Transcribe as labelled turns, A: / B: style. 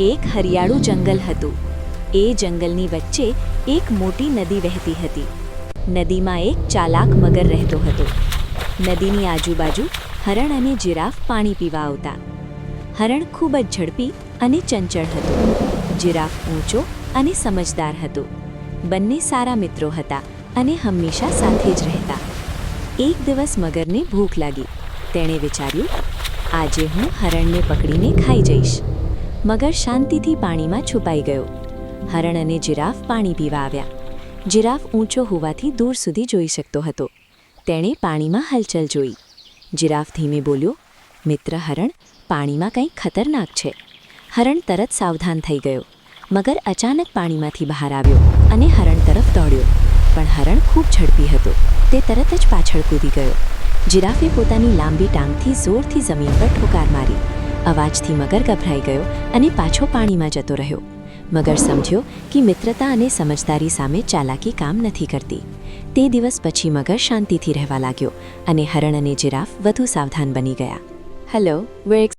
A: એક હરિયાળું જંગલ હતું. એ જંગલની વચ્ચે એક મોટી નદી વહેતી હતી. નદીમાં એક ચાલાક મગર રહેતો હતો. નદીની આજુબાજુ હરણ અને જિરાફ પાણી પીવા આવતા. હરણ ખૂબ જ ઝડપી અને ચંચળ હતું. જિરાફ ઊંચો અને સમજદાર હતો. બંને સારા મિત્રો હતા અને હંમેશા સાથે જ રહેતા. એક દિવસ મગરને ભૂખ લાગી. તેણે વિચાર્યું, આજે હું હરણને પકડીને ખાઈ જઈશ. મગર શાંતિથી પાણીમાં છુપાઈ ગયો. હરણ અને જીરાફ પાણી પીવા આવ્યા. જીરાફ ઊંચો હોવાથી દૂર સુધી જોઈ શકતો હતો. તેણે પાણીમાં હલચલ જોઈ. જીરાફ ધીમે બોલ્યો, મિત્ર હરણ, પાણીમાં કંઈક ખતરનાક છે. હરણ તરત સાવધાન થઈ ગયો. મગર અચાનક પાણીમાંથી બહાર આવ્યો અને હરણ તરફ દોડ્યો. પણ હરણ ખૂબ ઝડપી હતો. તે તરત જ પાછળ કૂદી ગયો. જીરાફે પોતાની લાંબી ટાંગથી જોરથી જમીન પર ઠોકાર મારી. અવાજથી મગર ગભરાઈ ગયો અને પાછો પાણીમાં જતો રહ્યો. મગર સમજ્યો કે મિત્રતા અને સમજદારી સામે ચાલાકી કામ નથી કરતી. તે દિવસ પછી મગર શાંતિથી રહેવા લાગ્યો અને હરણ અને જીરાફ વધુ સાવધાન બની ગયા. Hello we're